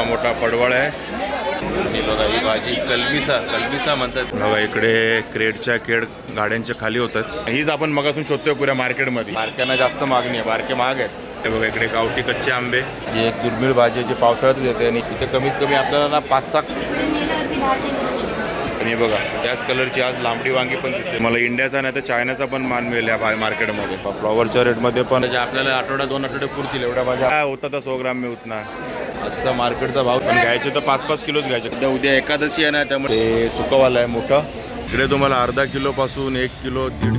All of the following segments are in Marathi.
एवढा मोठा पडवळ आहे. बघा ही भाजी कलमिसा कलमिसा म्हणतात. बघा इकडे क्रेडच्या केड गाड्यांच्या खाली होतात. हीच आपण मगासून शोधतोय पुऱ्या मार्केटमध्ये. बारक्यांना जास्त मागणी आहे बारके महाग आहेत. बघा इकडे गावठी कच्चे आंबे. जी एक दुर्मिळ भाजी आहे, जी पावसाळ्यातच येते आणि इथे कमीत कमी आपल्याला ना पाच सहा आणि बघा त्याच कलरची आज लांबडी वांगी पण दिसते. मला इंडियाचा नाही तर चायनाचा पण मान मिळेल या मार्केटमध्ये. फ्लॉवरच्या रेटमध्ये पण म्हणजे आपल्याला आठवडा दोन आठवडे पुरतील एवढ्या भाज्या. काय होता तर सो ग्राम मी उतना आजचा मार्केटचा भाव. पण घ्यायचे तर पाच पाच किलोच घ्यायचे. उद्या उद्या एकादशी आहे ना त्यामुळे ते सुकवाला आहे मोठं. इकडे तुम्हाला अर्धा किलो पासून एक किलो दीड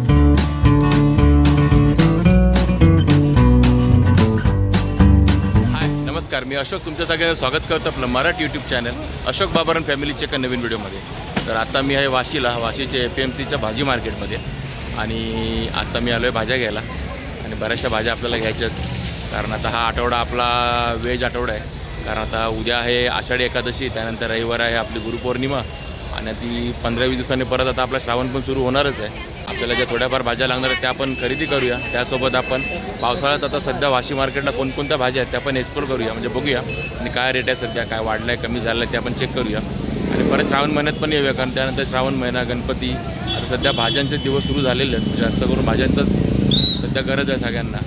हाय नमस्कार. मी अशोक तुमच्या सगळ्यांचं स्वागत करतो आपलं मराठी यूट्यूब चॅनल अशोक बाबारन फॅमिलीच्या एका नवीन व्हिडिओमध्ये तर आता मी आहे वाशीला वाशीचे एफ एम सीच्या भाजी मार्केटमध्ये आणि आता मी आलो आहे भाज्या घ्यायला. आणि बऱ्याचशा भाज्या आपल्याला घ्यायच्या आहेत. कारण आता हा आठवडा आपला वेज आठवडा आहे. कारण आता उद्या आहे आषाढी एकादशी त्यानंतर रविवार आहे आपली गुरुपौर्णिमा आणि ती पंधरा वीस दिवसांनी परत आता आपला श्रावण पण सुरू होणारच आहे. आपल्याला ज्या थोड्याफार भाज्या लागणार आहेत त्या आपण खरेदी करूया. त्यासोबत आपण पावसाळ्यात आता सध्या वाशी मार्केटला कोणकोणत्या भाज्या आहेत त्या पण एक्सप्लोर करूया. म्हणजे बघूया आणि काय रेट आहे सध्या काय वाढलं आहे कमी झालं आहे ते आपण चेक करूया. आणि परत श्रावण महिन्यात पण येऊया कारण त्यानंतर श्रावण महिना गणपती आता सध्या भाज्यांचे दिवस सुरू झालेले आहेत. म्हणजे जास्त करून भाज्यांचंच सध्या गरज आहे सगळ्यांना.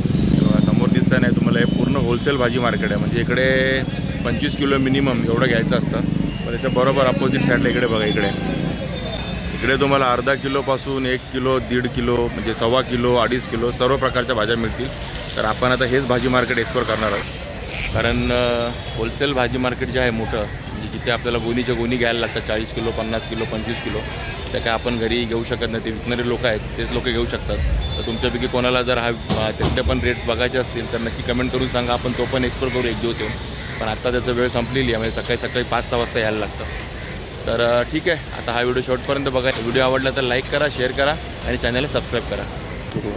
समोर दिसतं नाही तुम्हाला हे पूर्ण होलसेल भाजी मार्केट आहे. म्हणजे इकडे पंचवीस किलो मिनिमम एवढं घ्यायचं असतं. पण त्याच्या बरोबर अपोजिट साईडला इकडे बघा इकडे. इकडे तुम्हाला अर्धा किलोपासून एक किलो दीड किलो म्हणजे सव्वा किलो अडीच किलो सर्व प्रकारच्या भाज्या मिळतील. तर आपण आता हेच भाजी मार्केट एक्सप्लोर करणार आहोत. कारण होलसेल भाजी मार्केट जे आहे मोठं म्हणजे जिथे आपल्याला गोणीच्या गोणी घ्यायला लागतात चाळीस किलो पन्नास किलो पंचवीस किलो त्या काय आपण घरी घेऊ शकत नाही. ते विकणारे लोक आहेत तेच लोक घेऊ शकतात. तर तुमच्यापैकी कोणाला जर हा अ, त्यातले पण रेट्स बघायचे असतील तर नक्की कमेंट करून सांगा. आपण तो पण एक्सप्लोर करू एक दिवस येऊन. पण आता त्याचं वेळ संपलेली आहे म्हणजे सकाळी सकाळी पाच सहा वाजता यायला लागतं. तर ठीक आहे आता हा व्हिडिओ शॉर्टपर्यंत बघा. व्हिडिओ आवडला तर लाईक करा शेअर करा आणि चॅनलला सबस्क्राईब करा.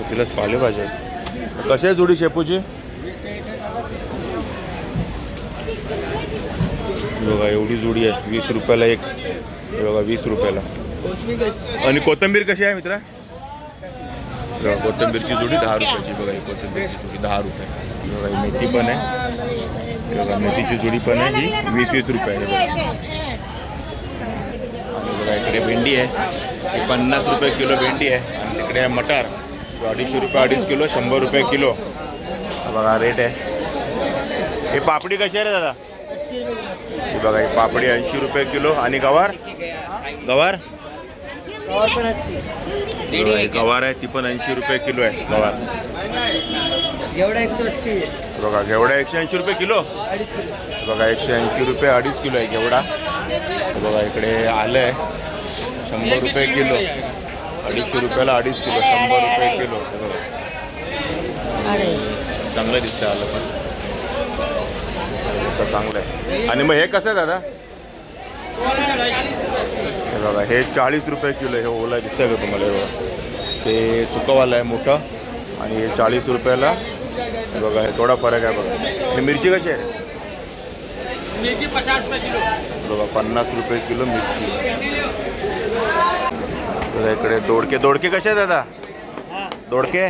तिलाच पालेभाज्या पाहिजे. कशी आहे जोडी शेपूची? बघा एवढी जोडी आहे. वीस रुपयाला एक. हे बघा वीस रुपयाला. आणि कोथिंबीर कशी आहे मित्रा? कोथंबीरची कोथिंबीरची जोडी दहा रुपयाची. बघा कोथंबीरची जोडी दहा रुपये. बघा मेथी पण आहे. बघा मेथीची जोडी पण आहे ही. वीस वीस रुपये. आणि बघा इकडे भेंडी आहे. ही पन्नास रुपये किलो भेंडी आहे. आणि तिकडे आहे मटार. अडीचशे रुपये अडीच किलो शंभर रुपये किलो. बघा रेट आहे. हे पापडी कशी आहे रे दादा? ही बघा ही पापडी ऐंशी रुपये किलो. आणि गवार? गवार? गवार आहे. ती पण ऐंशी रुपये किलो आहे गवार. एवढा एकशे अस्सी. आहे. बघा घेवडा एकशे ऐंशी रुपये किलो. अडीच किलो. बघा एकशे ऐंशी रुपये अडीच किलो आहे घेवडा. हे बघा इकडे आलं आहे शंभर रुपये किलो अडीचशे रुपयाला अडीच किलो शंभर रुपये किलो. हे बघा चांगलं दिसतं आलं पण. तर चांगलं आहे. आणि मग हे कसं आहे दादा? हे बघा हे चाळीस रुपये किलो. हे ओला दिसतंय का तुम्हाला? हे बघा. ते सुकंवालं आहे मोठं. आणि हे चाळीस रुपयाला हे बघा हे थोडा फरक आहे बघा. आणि मिरची कशी आहे? बघा पन्नास रुपये किलो मिरची. इकडे दोडके. दोडके कसे आहेत दादा? दोडके?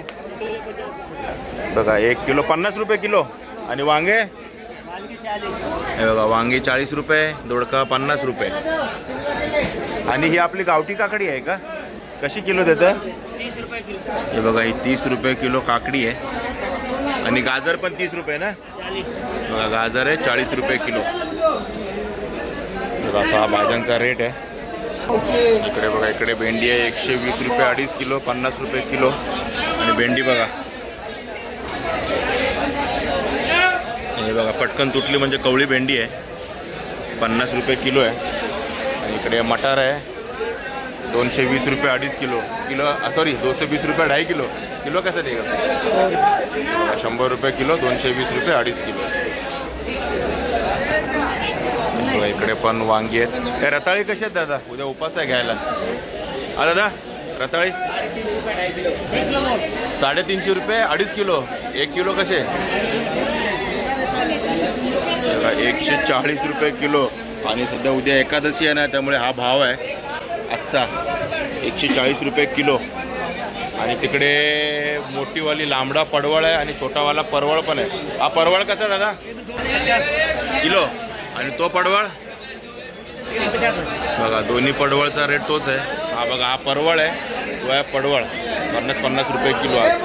बघा एक किलो पन्नास रुपये किलो. आणि वांगे? हे बघा वांगी चाळीस रुपये दोडका पन्नास रुपये. आणि ही आपली गावठी काकडी आहे का? कशी किलो देतं? हे बघा ही तीस रुपये किलो काकडी आहे. आणि गाजर पण तीस रुपये ना? बघा गाजर आहे चाळीस रुपये किलो. बघा असा हा भाज्यांचा रेट आहे. इकडे बघा इकडे भेंडी आहे एकशे वीस रुपये अडीच किलो पन्नास रुपये किलो. आणि भेंडी बघा. हे बघा पटकन तुटली म्हणजे कवळी भेंडी आहे. पन्नास रुपये किलो आहे. आणि इकडे मटार आहे. दोनशे वीस रुपये अडीच किलो. किलो सॉरी दोनशे वीस रुपये ढाई किलो. किलो कसं दे शंभर रुपये किलो दोनशे वीस रुपये अडीच किलो. इकडे पण वांगी आहेत. रताळी कशी आहेत दादा? उद्या उपास आहे घ्यायला. हा दादा? रताळी? साडेतीनशे रुपये अडीच किलो. एक किलो कसे? एकशे चाळीस रुपये किलो. आणि सध्या उद्या एकादशी आहे ना त्यामुळे हा भाव आहे. आजचा एकशे चाळीस रुपये किलो. आणि तिकडे मोठीवाली लांबडा पडवळ आहे आणि छोटावाला परवळ पण आहे. हा परवळ कसा आहे दादा? किलो. आणि तो पडवळ? बघा दोन्ही पडवळचा रेट तोच आहे. हा बघा हा परवळ आहे. तो आहे पडवळ. पन्नास पन्नास रुपये किलो आज.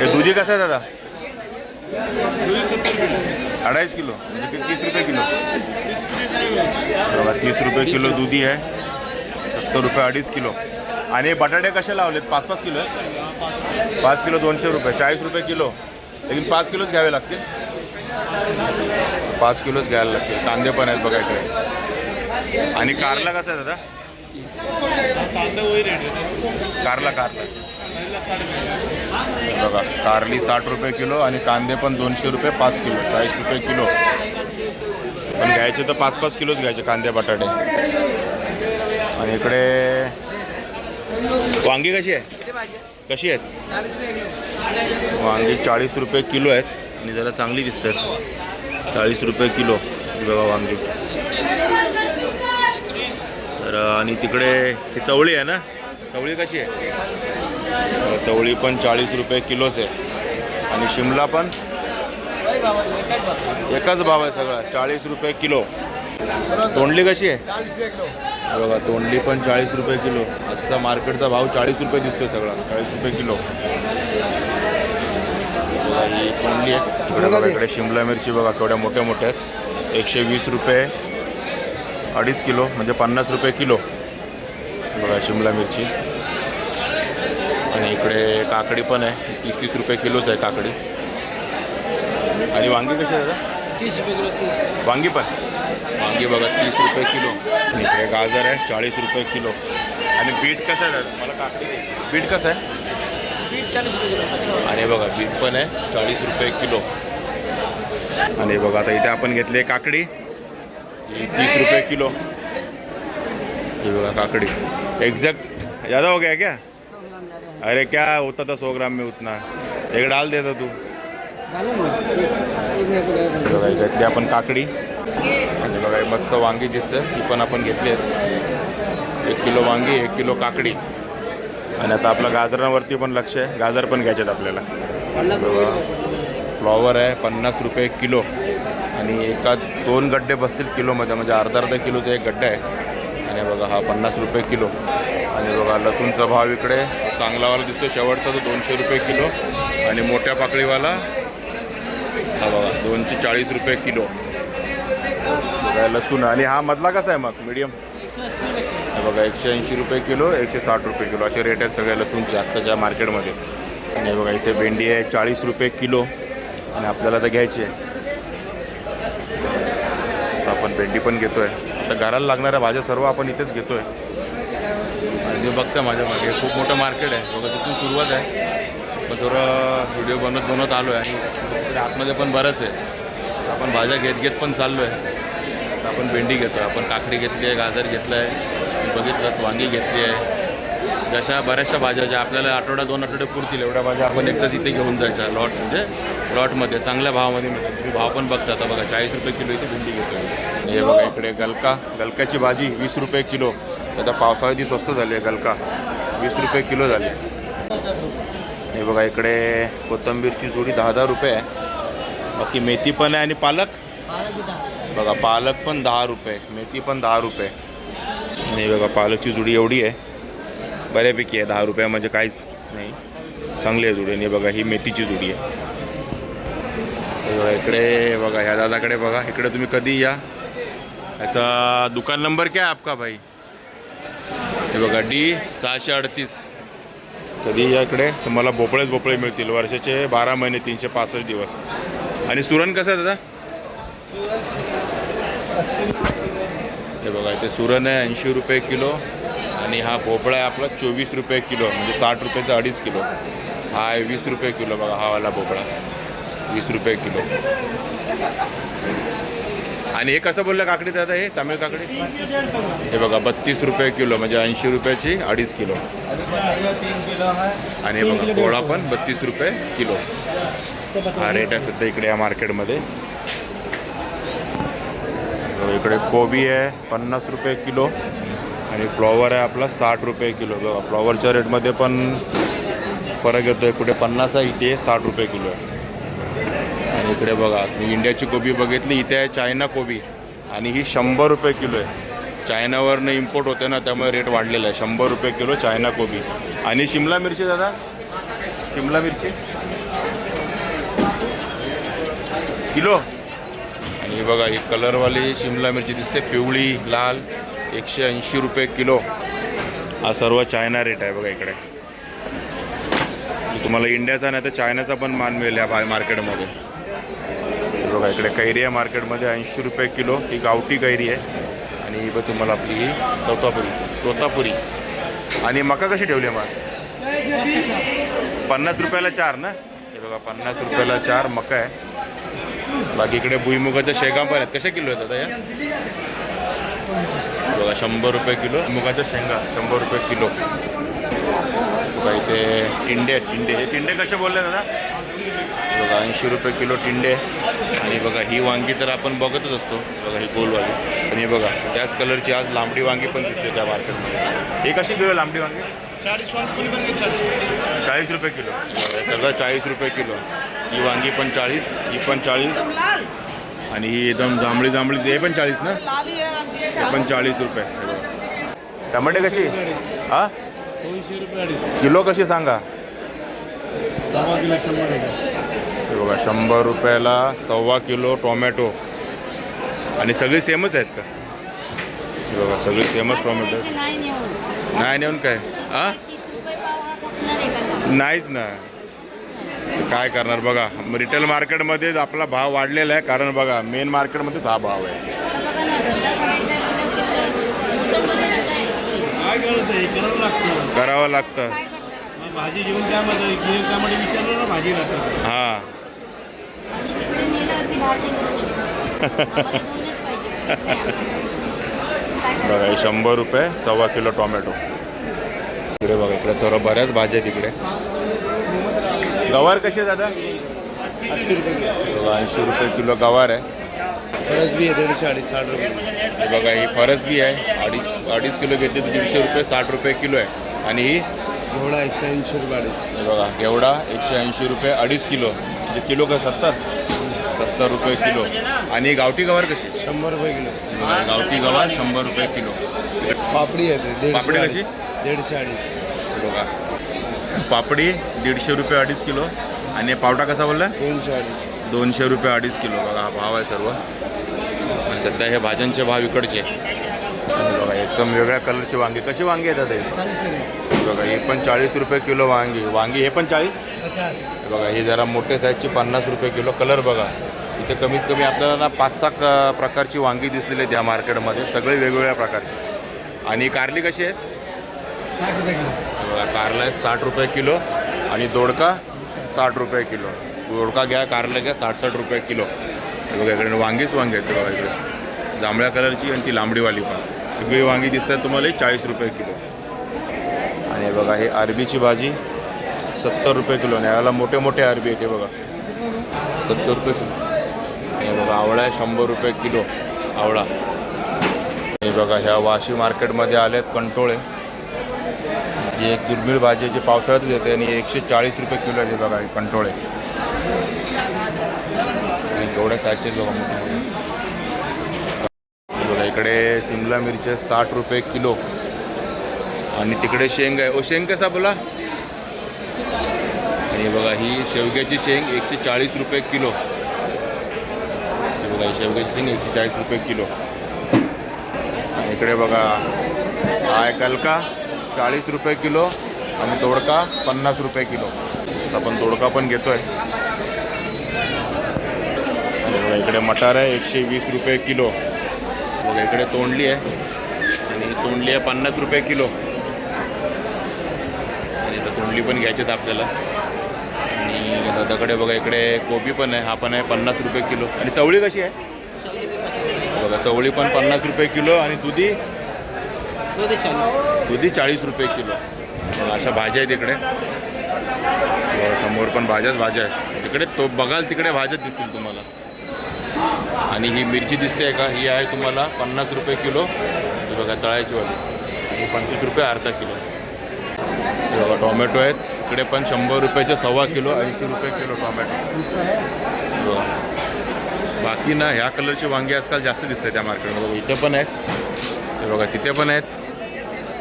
हे दुधी कसं आहे दादा? अडाईच किलो. म्हणजे किती तीस रुपये किलो. बघा तीस रुपये किलो दुधी आहे. सत्तर रुपये अडीच किलो. आणि बटाटे कसे लावलेत? पाच पाच किलो पाच किलो दोनशे रुपये चाळीस रुपये किलो. लेकिन पाच किलोच घ्यावे लागतील. पाच किलोच घ्यायला लागतील. कांदे पण आहेत बघा इकडे. आणि कारला कसा आहे दादा? कारला कारला. बघा कारली साठ रुपये किलो आणि कांदे पण दोनशे रुपये पाच किलो चाळीस रुपये किलो. पण घ्यायचे तर पाच पाच किलोच घ्यायचे कांदे बटाटे. आणि इकडे वांगी कशी आहे? कशी आहेत? वांगी चाळीस रुपये किलो आहेत. आणि जरा चांगली दिसतात. चाळीस रुपये किलो बघा वांगी. तर आणि तिकडे ही चवळी आहे ना? चवळी कशी आहे? चवळी पण चाळीस रुपये किलोच आहे. आणि शिमला पण? एकच भाव आहे सगळा. चाळीस रुपये किलो. तोंडली कशी आहे? हे बघा तोंडली पण चाळीस रुपये किलो. आजचा मार्केटचा भाव चाळीस रुपये दिसतोय सगळा. चाळीस रुपये किलो. ही तोंडली आहे. इकडे बघा इकडे शिमला मिरची बघा केवढ्या मोठ्या मोठ्या आहेत. एकशे वीस रुपये अडीच किलो म्हणजे पन्नास रुपये किलो. बघा शिमला मिरची. आणि इकडे काकडी पण आहे. तीस तीस रुपये किलोच आहे काकडी. आणि वांगी कशी आहे दादा? तीस रुपये किलो तीस. वांगी पण. वांगी बघा तीस रुपये किलो. इकडे गाजर आहे चाळीस रुपये किलो. आणि बीट कसं आहे दादा? मला काकडी दे. बीट कसं आहे? बीट चाळीस रुपये किलो अच्छा. आणि बघा बीट पण आहे चाळीस रुपये किलो. आणि बघा आता इथे आपण घेतली आहे काकडी. तीस रुपये किलो. ही बघा काकडी. एग्जैक्ट ज़्यादा हो गया क्या? अरे क्या होता था सौ ग्राम में उतना? एक डाल देता तू घेतली आपण काकडी. आणि बघा ही मस्त वांगी दिसते. ती पण आपण घेतली आहेत एक किलो वांगी एक किलो काकडी. आणि आता आपलं गाजरांवरती पण लक्ष आहे. गाजर पण घ्यायचे आहेत आपल्याला फ्लॉवर आहे पन्नास रुपये किलो. आणि एका दोन गड्डे बसतील किलोमध्ये. म्हणजे अर्धा अर्धा किलोचा एक गड्डा आहे. आणि बघा हा पन्नास रुपये किलो. आणि बघा लसूणचा भाव इकडे. चांगलावाला दिसतो शेवटचा तो दोनशे रुपये किलो. आणि मोठ्या पाकळीवाला हा बघा दोनशे चाळीस रुपये किलो. बघा लसूण आणि हा मधला कसा आहे मग? मीडियम हे बघा एकशे ऐंशी रुपये किलो एकशे साठ रुपये किलो. असे रेट आहेत सगळ्या लसूणचे आत्ताच्या मार्केटमध्ये आणि बघा इथे भेंडी आहे चाळीस रुपये किलो. आणि आपल्याला तर घ्यायची आहे. आपण भेंडी पण घेतो आहे आता घराला लागणाऱ्या भाज्या सर्व आपण इथेच घेतो आहे आणि जे बघता माझ्या मागे खूप मोठं मार्केट आहे. बघा तिथून सुरुवात आहे. मग थोडं व्हिडिओ बनवत बनवत आलो आहे आणि आतमध्ये पण बरंच आहे. आपण भाज्या घेत घेत पण चाललो आहे आपण भेंडी घेतो आपण काकडी घेतली आहे गाजर घेतलं आहे बघितलं वांगी घेतली आहे. जशा बऱ्याचशा भाज्या ज्या आपल्याला आठवडा दोन आठवडे पुरतील एवढ्या भाज्या आपण एकदाच इथे घेऊन जायच्या लॉट म्हणजे लॉटमध्ये चांगल्या भावामध्ये मिळतात तुम्ही भाव पण बघता. आता बघा चाळीस रुपये किलो इथे भेंडी घेतो हे बघा इकडे गलका. गलकाची भाजी वीस रुपये किलो. आता पावसाळ्याची स्वस्त झाली आहे गलका. वीस रुपये किलो झाली. हे बघा इकडे कोथिंबीरची जोडी दहा दहा रुपये आहे. बाकी मेथी पण आहे आणि पालक. बघा पालक पण दहा रुपये मेथी पण दहा रुपये. नाही बघा पालकची जुडी एवढी आहे. बऱ्यापैकी आहे दहा रुपये म्हणजे काहीच नाही. चांगली आहे जुडी. नाही बघा ही मेथीची जुडी आहे. इकडे बघा ह्या दादाकडे बघा. इकडे तुम्ही कधी या? याचा दुकान नंबर क्या आहे आपका भाई? हे बघा डी सहाशे अडतीस. कधी या इकडे? तुम्हाला भोपळेच भोपळे मिळतील. वर्षाचे बारा महिने तीनशे पासष्ट दिवस. आणि सुरण कसं आहे दादा? हे बघा इथे सुरण आहे ऐंशी रुपये किलो आणि हा भोपळा आहे आपला चोवीस रुपये किलो म्हणजे साठ रुपयाचा अडीच किलो. हा आहे वीस रुपये किलो बघा हा वाला भोपळा. वीस रुपये किलो. आणि हे कसं बोललं काकडी दादा हे तामिळ काकडी? हे बघा बत्तीस रुपये किलो म्हणजे ऐंशी रुपयाची अडीच किलो. आणि हे बघा पोळा पण बत्तीस रुपये किलो. हा रेट आहे सध्या इकडे या मार्केटमध्ये इकडे कोबी आहे पन्नास रुपये किलो. आणि फ्लॉवर आहे आपला साठ रुपये किलो. बघा फ्लॉवरच्या रेटमध्ये पण फरक येतो आहे कुठे पन्नास आहे इथे साठ रुपये किलो आहे. आणि आणि इकडे बघा मी इंडियाची कोबी बघितली इथे आहे चायना कोबी. आणि ही शंभर रुपये किलो आहे. चायनावरनं इम्पोर्ट होते ना त्यामुळे रेट वाढलेला आहे. शंभर रुपये किलो चायना कोबी. आणि शिमला मिरची दादा? शिमला मिरची? किलो? आणि बघा ही कलरवाली शिमला मिरची दिसते पिवळी लाल एकशे ऐंशी रुपये किलो. हा सर्व चायना रेट आहे बघा इकडे. तुम्हाला इंडियाचा नाही तर चायनाचा पण मान मिळेल या मार्केटमध्ये. बघा इकडे कैरी आहे मार्केटमध्ये ऐंशी रुपये किलो. ही गावठी कैरी आहे. आणि ही बघ तुम्हाला आपली ही तोतापुरी तोतापुरी. आणि मका कशी ठेवली आहे मग? पन्नास रुपयाला चार ना? हे बघा पन्नास रुपयाला चार मका आहे. बाकी इकडे भुईमुगाच्या शेंगा पण आहेत. कशा किलो आहेत आता या? बघा शंभर रुपये किलो. मुगाच्या शेंगा शंभर रुपये किलो. बघा इथे टिंडे टिंडे. हे टिंडे कसे बोलले दादा? बघा ऐंशी रुपये किलो टिंडे. आणि बघा ही वांगी तर आपण बघतच असतो. बघा ही गोलवाली आणि हे बघा त्याच कलरची आज लांबडी वांगी पण दिसते त्या मार्केटमध्ये हे कशी किलो आहे लांबडी वांगी? चाळीस वाली चाळीस चाळीस रुपये किलो. सगळं चाळीस रुपये किलो. ही वांगी पण चाळीस ही पण चाळीस. आणि ही एकदम जांभळी जांभळी हे पण चाळीस ना? हे पण चाळीस रुपये. टमाटे कशी? हा? किलो कशी सांगा? हे बघा शंभर रुपयाला सव्वा किलो टोमॅटो. आणि सगळी सेमच आहेत का? हे बघा सगळी सेमच टोमॅटो. नाही नेऊन काय? हा? हा नाहीच ना. काय करणार बघा रिटेल मार्केटमध्येच आपला भाव वाढलेला आहे कारण बघा मेन मार्केटमध्येच हा भाव आहे. हे करावं लागतं. भाजी घेऊन भाजी लागतं हां. बघा हे शंभर रुपये सव्वा किलो टोमॅटो. इकडे बघा इकडे सर्व बऱ्याच भाज्या आहेत इकडे. गवार कशी आहे दादा? ऐंशी रुपये किलो गवार आहे. परत बी आहे दीडशे अडीच साठ रुपये हे बघा ही फरस बी आहे. अडीच अडीच किलो घेतली तर दीडशे रुपये साठ रुपये किलो आहे. आणि ही? एवढा एकशे ऐंशी रुपये अडीच. हे बघा एवढा एकशे ऐंशी रुपये अडीच किलो. म्हणजे किलो का सत्तर? सत्तर रुपये किलो. आणि गावठी गवार कशी? शंभर रुपये किलो. बघा, गावठी गवार शंभर रुपये किलो. पापडी आहे पापडी कशी? दीडशे अडीच. बघा. पापडी दीडशे रुपये अडीच किलो. आणि पावटा कसा बोलला? दोनशे अडीच. दोनशे रुपये अडीच किलो. बघा हा भाव आहे सर्व. आणि सध्या हे भाज्यांचे भाव इकडचे. बघा एकदम वेगळ्या कलरची वांगी. कशी वांगी येतात बघा हे पण चाळीस रुपये किलो वांगी. वांगी हे पण चाळीस? पचास. बघा ही जरा मोठे साईजची पन्नास रुपये किलो कलर बघा. इथे कमीत कमी आपल्याला ना पाच सहा प्रकारची वांगी दिसलेली आहेत या मार्केटमध्ये सगळे वेगवेगळ्या प्रकारची. आणि कारली कशी आहेत? साठ रुपये किलो. बघा कारला आहे साठ रुपये किलो. आणि दोडका साठ रुपये किलो. दोडका घ्या कारला घ्या साठ साठ रुपये किलो. बघा इकडे वांगीच वांगी आहेत. बघा इकडे. जांभळ्या कलरची आणि ती लांबडीवाली पण. सगळी वांगी दिसतात तुम्हाला चाळीस रुपये किलो. आहे हे बघा हे अरबीची भाजी. सत्तर रुपये किलो आणि याला मोठे मोठे अरबी येते बघा. सत्तर रुपये किलो. हे बघा आवळा आहे शंभर रुपये किलो. आवळा. हे बघा ह्या वाशी मार्केटमध्ये आले आहेत कंटोळे. जी एक दुर्मिळ भाजी आहे, जी पावसाळ्यातच येते आणि एकशे चाळीस रुपये किलो आहे बघा कंटोळे. आणि केवढ्या साईजचे बघा मोठे मोठे. बघा इकडे शिमला मिरची साठ रुपये किलो. आणि तिकडे शेंग आहे. ओ शेंग कसा बोला? आणि बघा ही शेवग्याची शेंग एकशे चाळीस रुपये किलो. बघा शेवग्याची शेंग एकशे चाळीस रुपये किलो. आणि इकडे बघा आहे कलका चाळीस रुपये किलो आणि दोडका पन्नास रुपये किलो. आपण दोडका पण घेतोय. बघा इकडे मटार आहे एकशे वीस रुपये किलो. बघा इकडे तोंडली आहे. आणि तोंडली आहे पन्नास रुपये किलो. तोंडली पण घ्यायचीत आपल्याला. आणि दादाकडे बघा इकडे कोबी पण आहे. हा पण आहे पन्नास रुपये किलो. आणि चवळी कशी आहे? बघा चवळी पण पन्नास रुपये किलो आणि दुधी? चाळीस. दुधी चाळीस रुपये किलो. अशा भाज्या आहेत इकडे. समोर पण भाज्याच भाज्या आहेत. तिकडे तो बघाल तिकडे भाज्याच दिसतील तुम्हाला. आणि ही मिरची दिसते का? ही आहे तुम्हाला पन्नास रुपये किलो. बघा तळायची वाली. आणि पंचवीस रुपये अर्धा किलो. बघा टोमॅटो आहेत. इकडे पण शंभर रुपयाचे सव्वा किलो ऐंशी रुपये किलो टोमॅटो. बघा. बाकी ना ह्या कलरची वांगी आजकाल जास्त दिसतात त्या मार्केटमध्ये बघा, इथे पण आहेत. हे बघा तिथे पण आहेत.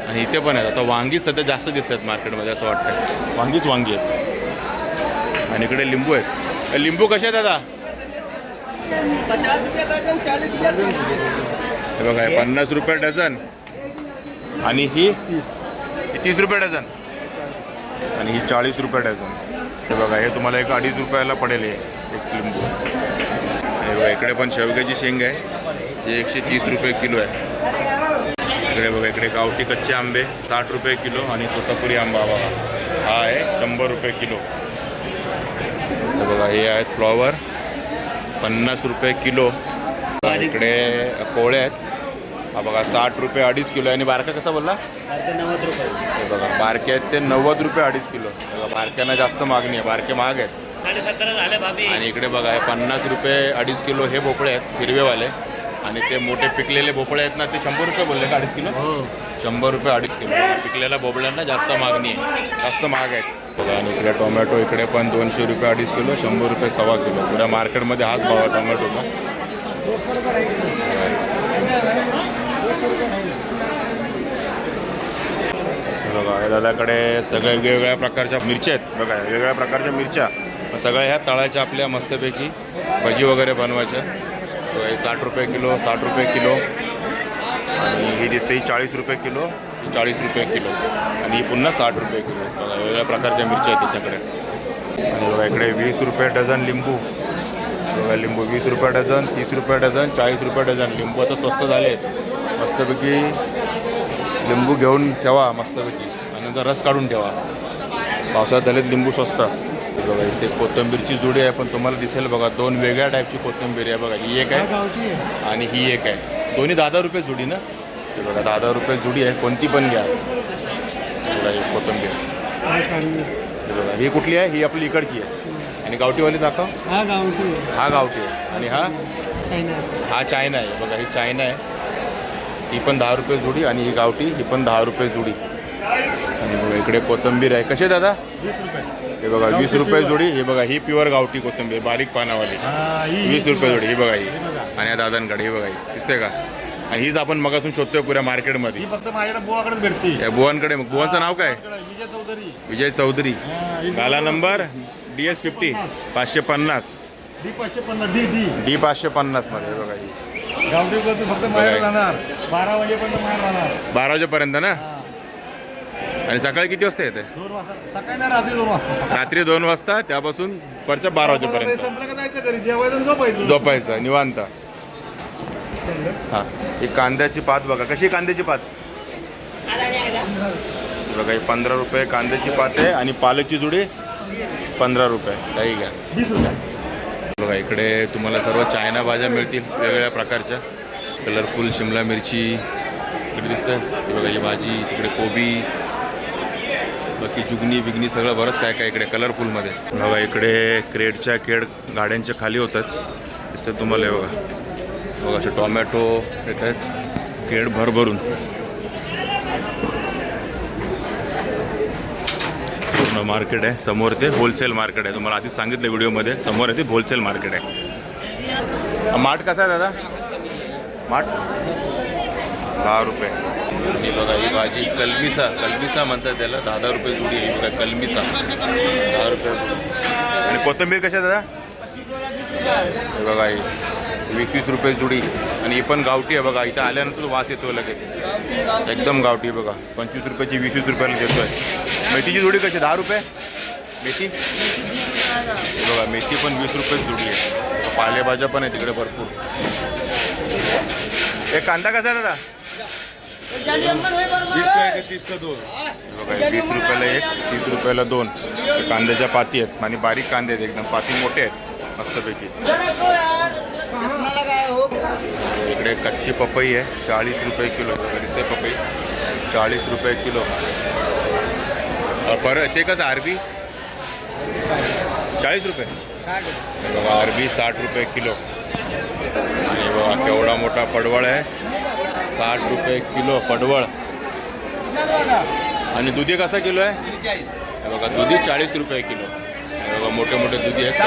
आणि इथे पण आहेत. आता वांगी सध्या जास्त दिसत आहेत मार्केटमध्ये असं वाटतं वांगीच वांगी आहेत. आणि इकडे लिंबू आहेत. हे लिंबू कसे आहेत दादा? हे बघा हे पन्नास रुपये डझन. आणि ही? ही तीस रुपये डझन. आणि ही चाळीस रुपये डझन. हे बघा हे तुम्हाला एक अडीच रुपयाला पडेल हे एक लिंबू. हे बघा इकडे पण शेवग्याची शेंग आहे. जे एकशे तीस रुपये किलो आहे. इकडे बघा इकडे गावठी कच्चे आंबे साठ रुपये किलो आणि तोतापुरी आंबा बघा. हा आहे शंभर रुपये किलो. बघा हे आहेत फ्लॉवर पन्नास रुपये किलो. इकडे कोळे आहेत. हा बघा साठ रुपये अडीच किलो. आहे आणि बारका कसा बोलला? हे बघा बारके आहेत ते नव्वद रुपये अडीच किलो. बघा बारक्यांना जास्त मागणी आहे बारके महाग आहेत. साडेसत्तर झाले भाभी. आणि इकडे बघा हे पन्नास रुपये अडीच किलो हे भोपळे आहेत हिरवेवाले. आणि ते मोठे पिकलेले भोपळे आहेत ना ते शंभर रुपये बोलले का अडीच किलो? शंभर रुपये अडीच किलो. पिकलेल्या भोपळ्यांना जास्त मागणी आहे जास्त महाग आहेत. बघा आणि इकडे टोमॅटो इकडे पण दोनशे रुपये अडीच किलो शंभर रुपये सव्वा किलो. पुऱ्या मार्केटमध्ये हाच भाव आहे टोमॅटोचा. हे बघा दादाकडे सगळ्या वेगवेगळ्या प्रकारच्या मिरच्या आहेत. बघा वेगवेगळ्या प्रकारच्या मिरच्या. सगळ्या ह्या तळाच्या आपल्या मस्तपैकी भजी वगैरे बनवायच्या. हे साठ रुपये किलो साठ रुपये किलो. आणि ही दिसते ही चाळीस रुपये किलो चाळीस रुपये किलो. आणि ही पुन्हा साठ रुपये किलो. बघा वेगवेगळ्या प्रकारच्या मिरच्या आहेत त्याच्याकडे आणि बघा इकडे वीस रुपये डझन लिंबू. बघा लिंबू वीस रुपये डझन तीस रुपये डझन चाळीस रुपये डझन. लिंबू आता स्वस्त झाले आहेत. मस्तपैकी लिंबू घेऊन ठेवा मस्तपैकी. आणि नंतर रस काढून ठेवा. पावसाळ्यात झालेत लिंबू स्वस्त. बघा इथे कोथिंबीरची जुडी आहे पण तुम्हाला दिसेल बघा दोन वेगळ्या टाईपची कोथिंबीर आहे बघा ही एक आहे आणि ही एक आहे. दोन्ही दहा दहा रुपये जुडी ना? हे बघा दहा दहा रुपये जुडी आहे कोणती पण घ्या. बघा ही कोथिंबीर. हे बघा ही कुठली आहे? ही आपली इकडची आहे. आणि गावठीवाली दाखव. हा गावठी हा गावठी आहे. आणि हा? चायना. हा चायना आहे. बघा ही चायना आहे. ही पण दहा रुपये जुडी आणि ही गावठी ही पण दहा रुपये जुडी. आणि बघा इकडे कोथिंबीर आहे. कसे दादा? वीस रुपये. हे बघा वीस रुपये जुडी हे बघा ही प्युअर गावठी कोथिंबीर बारीक पानावाली. वीस रुपये जोडी ही बघा ही. आणि या दादांकडे ही बघा ही. दिसते का? आणि हीच आपण मगातून शोधतोय पुऱ्या मार्केटमध्ये. फक्त बुवाकडेच भेटते. या बुवांकडे मग बुवांचं नाव काय? विजय चौधरी. विजय चौधरी. गाला नंबर? D S fifty. पाचशे पन्नास. डी पाचशे पन्नास डी डी. डी पाचशे पन्नासमध्ये बघा ही. गावठी फक्त बारा वाजेपर्यंत बारा ना. आणि सकाळी किती वाजता येते? दोन वाजता. सकाळी नाही रात्री दोन वाजता. रात्री दोन वाजता त्यापासून परच्या बारा वाजेपर्यंत. संपलं का जायचं घरी? जेवायचं आणि झोपायचं. झोपायचं निवांत. हां. ही कांद्याची पात बघा. कशी कांद्याची पात? बघा ही पंधरा रुपये कांद्याची पात आहे आणि पालकची जुडी पंधरा रुपये. काही घ्या. वीस रुपये. बघा इकडे तुम्हाला सर्व चायना भाज्या मिळतील वेगवेगळ्या प्रकारच्या. कलरफुल शिमला मिरची इकडे दिसतं बघा ही भाजी तिकडे कोबी बाकी जुगनी बिगनी सगळं बरंच काय काय इकडे कलरफुलमध्ये. बघा इकडे क्रेडच्या केड गाड्यांच्या खाली होतात. दिसतं तुम्हाला हे बघा. बघा असे टोमॅटो येत आहेत केड भरभरून. मार्केट आहे. समोर ते होलसेल मार्केट आहे. तुम्हाला आधीच सांगितलं व्हिडिओमध्ये. समोर आहे ते होलसेल मार्केट आहे. माठ कसा आहे दादा? माठ? दहा रुपये. बघा ही भाजी कलमिसा. कलमिसा म्हणतात त्याला. दहा दहा रुपये जुडी आहे. बघा कलमिसा. दहा रुपये आणि कोथिंबीर कशा आहे दादा? हे बघा ही वीस वीस रुपये जुडी. आणि ही पण गावठी आहे बघा इथं आल्यानंतर वास येतो लगेच. एकदम गावठी आहे बघा. पंचवीस रुपयाची वीस वीस रुपयाला देतोय. मेथीची जोडी कशी दहा रुपये? मेथी? बघा मेथी पण वीस रुपये जोडी आहे. पालेभाज्या पण आहे तिकडे भरपूर. एक कांदा कसा आहे दादा? वीस का एक तीस का दोन? बघा वीस रुपयाला एक तीस रुपयाला दोन. कांद्याच्या पाती आहेत आणि बारीक कांदे आहेत एकदम. पाती मोठे आहेत. मस्तपैकी. इकडे कच्ची पपई आहे चाळीस रुपये किलो. दिसते पपई चाळीस रुपये किलो. अ, पर ते कसं अरबी चाळीस रुपये? हे बघा अरबी साठ रुपये किलो. आणि बघा केवढा मोठा पडवळ आहे. साठ रुपये किलो पडवळ. आणि दुधी कसा किलो आहे? हे बघा दुधी चाळीस रुपये किलो. हे मोठे मोठे दुधी आहेत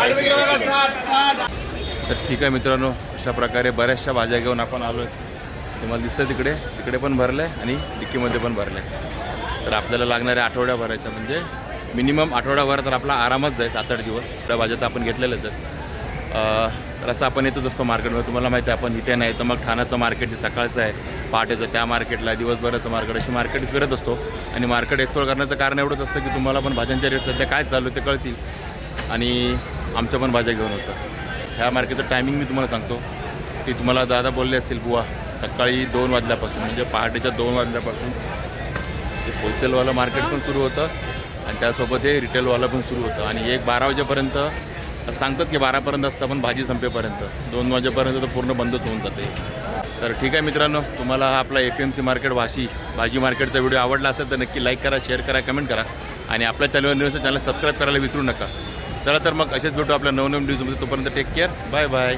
तर ठीक आहे मित्रांनो अशा प्रकारे बऱ्याचशा भाज्या घेऊन आपण आलो आहे तुम्हाला दिसतं तिकडे तिकडे पण भरलं आहे आणि डिक्कीमध्ये पण भरलं आहे तर आपल्याला लागणाऱ्या आठवड्या भरायच्या म्हणजे मिनिमम आठवड्याभर तर आपला आरामच जाईल सात आठ दिवस. त्या भाज्या तर आपण घेतलेल्याच आहेत. तर असं आपण येतच असतो मार्केटमध्ये. तुम्हाला माहिती आहे आपण इथे नाही तर मग ठाण्याचं मार्केट जे सकाळचं आहे पहाटेचं त्या मार्केटला दिवसभराचं मार्केट अशी मार्केट फिरत असतो. आणि मार्केट एक्सप्लोर करण्याचं कारण एवढंच असतं की तुम्हाला पण भाज्यांचे रेट सध्या काय चालू आहे ते कळतील. आणि आमच्या पण भाज्या घेऊन होतं. ह्या मार्केटचं टायमिंग मी तुम्हाला सांगतो. की तुम्हाला दादा बोलले असतील बुवा सकाळी दोन वाजल्यापासून म्हणजे पहाटेच्या दोन वाजल्यापासून ते होलसेलवालं मार्केट पण सुरू होतं आणि त्यासोबत हे रिटेलवालं पण सुरू होतं. आणि एक बारा वाजेपर्यंत सांगतात की बारापर्यंत असतं पण भाजी संपेपर्यंत. दोन वाजेपर्यंत तर पूर्ण बंदच होऊन जाते. तर ठीक आहे मित्रांनो तुम्हाला हा आपला F M C market Vashi भाजी मार्केटचा व्हिडिओ आवडला असेल तर नक्की लाईक करा शेअर करा कमेंट करा. आणि आपल्या चॅनल न्यूजचं चॅनल सबस्क्राईब करायला विसरू नका. चला तर मग असेच भेटू आपल्या नवनवीन न्यूजमध्ये तोपर्यंत टेक केअर बाय बाय